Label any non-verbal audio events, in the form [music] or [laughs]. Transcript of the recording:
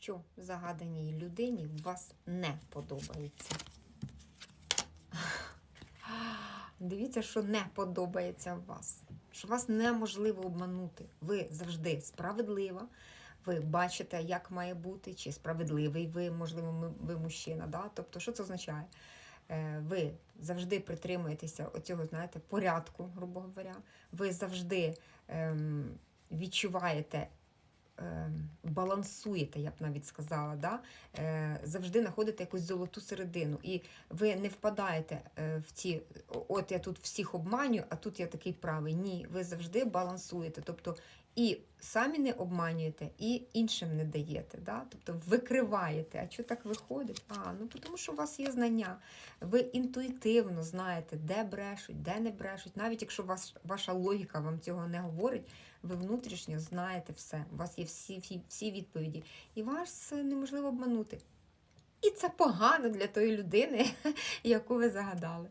що загаданій людині вас не подобається. Дивіться, що не подобається в вас. Що вас неможливо обманути. Ви завжди справедлива. Ви бачите, як має бути, чи справедливий ви, можливо, ви мужчина. Да? Тобто, що це означає? Е, Ви завжди притримуєтеся оцього, знаєте, порядку, грубо говоря. Ви завжди ем, відчуваєте, балансуєте, я б навіть сказала, да? е, завжди знаходите якусь золоту середину. І ви не впадаєте е, в ці, от я тут всіх обманюю, а тут я такий правий. Ні, ви завжди балансуєте. Тобто і самі не обманюєте, і іншим не даєте. Да? Тобто викриваєте. А що так виходить? А, ну тому що у вас є знання. Ви інтуїтивно знаєте, де брешуть, де не брешуть. Навіть якщо ваш, ваша логіка вам цього не говорить, ви внутрішньо знаєте все. У вас є всі, всі, всі відповіді. І вас неможливо обманути. І це погано для тої людини, [laughs] яку ви загадали.